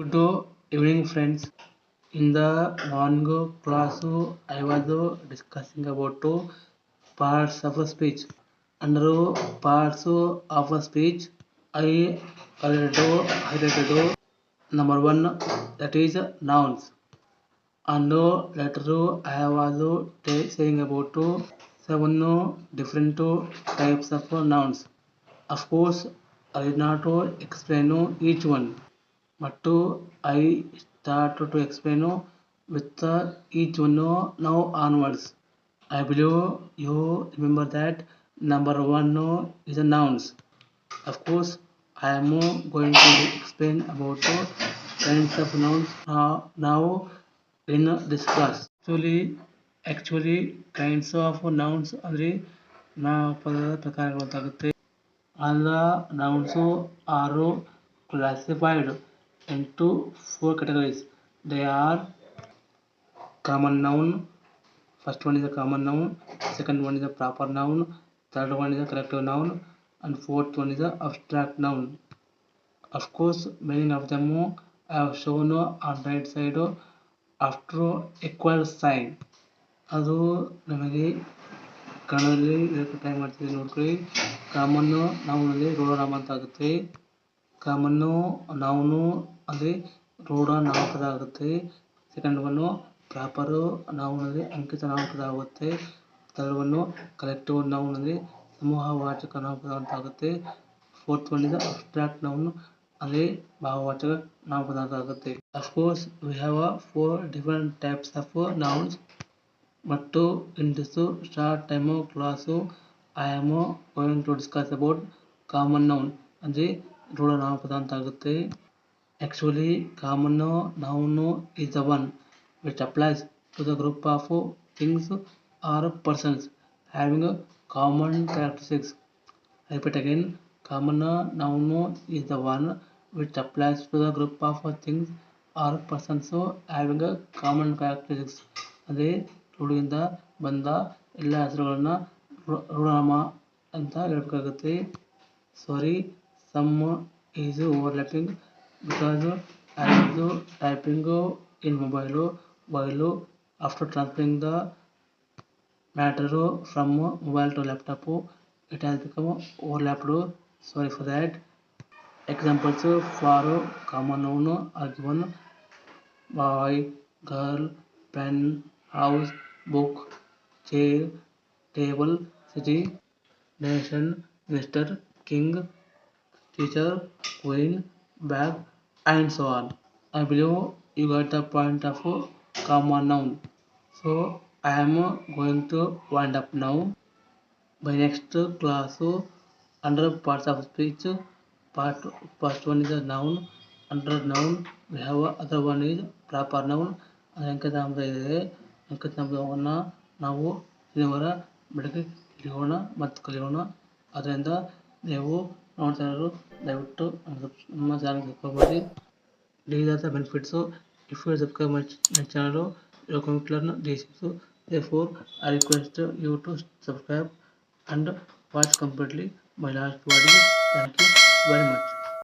Good evening, friends. In the morning class, I was discussing about parts of a speech. Under parts of a speech, I highlighted number one, that is nouns. And later I was saying about seven different types of nouns. Of course, I did not explain each one, but I start to explain with each one now onwards. I believe you remember that number one is a nouns. Of course, I am going to explain about kinds of nouns now, now in this class. Actually, actually kinds of nouns ಅಂದರೆ ನಾಮಪದದ ಪ್ರಕಾರಗಳು ಅಂತಾಗುತ್ತೆ all the ನೌನ್ಸು are classified into four categories. They are common noun, first one is a common noun, second one is a proper noun, third one is a collective noun, and fourth one is a abstract noun. Of course, many of them I have shown on right side after equal sign. ಅದು ನಮಗೆ ಕನ್ನಡದಲ್ಲಿ ಇದಕ್ಕೆ time ಮಾಡ್ತೀವಿ ನೋಡ್ಕೊಳ್ಳಿ ಕಾಮನ್ನು ನೌನಲ್ಲಿ ರೂಢನಾಮ ಅಂತ ಆಗುತ್ತೆ ಕಾಮನ್ನು noun ಅಂದರೆ road ನಾಮಪದ ಆಗುತ್ತೆ ಸೆಕೆಂಡ್ ಒನ್ನು ಪ್ರಾಪರು ನೌನಲ್ಲಿ ಅಂಕಿತ ನಾಮಪದ ಆಗುತ್ತೆ ಥರ್ಡ್ ಒನ್ನು ಕಲೆಕ್ಟಿವ್ ನೌನ್ ಅಂದರೆ ಸಮೂಹವಾಚಕ ನಾಮಪದ ಅಂತ ಆಗುತ್ತೆ fourth one is abstract noun ಅಲ್ಲಿ ಭಾವವಾಚಕ ನಾಮಪದ ಅಂತ ಆಗುತ್ತೆ of course we have a four different types of nouns ಮತ್ತು in this short time class I am going to discuss about common noun ಅಂದರೆ ರೂಢ ನಾಮಪದ ಅಂತ ಆಗುತ್ತೆ actually common, noun is the one which applies to the group of things or persons having common characteristics repeat again common, noun is the one which applies to the group of things or persons having common characteristics ಅದೇ ರೂಢಿಯಿಂದ ಬಂದ ಎಲ್ಲ ಹೆಸರುಗಳನ್ನು ರೂಢನಾಮ ಅಂತ ಹೇಳ್ಬೇಕಾಗುತ್ತೆ. Sorry some is overlapping because as typing in mobile while after transferring the matter from mobile to laptop it has become overlapped sorry for that examples for common noun are given boy girl pen house book chair table city nation minister king teacher queen bag and so on. I believe you got the point of common noun. So I am going to wind up now. By next class, under parts of speech, part first one is a noun. Under noun, we have other one is proper noun. ಅಂಕಿತ ನಾಮದ ಇದೆ ಅಂಕಿತ ನಾಮದವನ್ನು ನಾವು ಶನಿವಾರ ಬೆಳಗ್ಗೆ ಕಲಿಯೋಣ ಮತ್ತು ಕಲಿಯೋಣ ಅದರಿಂದ ನೀವು ನೋಡ್ತಾ ಇರೋರು ದಯವಿಟ್ಟು ನಮ್ಮ ಚಾನಲ್ ಸಬ್ಸ್ಕ್ರೈಬ್ ಮಾಡಿ these are the benefits so if you subscribe my, my channel you are going to learn these things so therefore i request you to subscribe and watch completely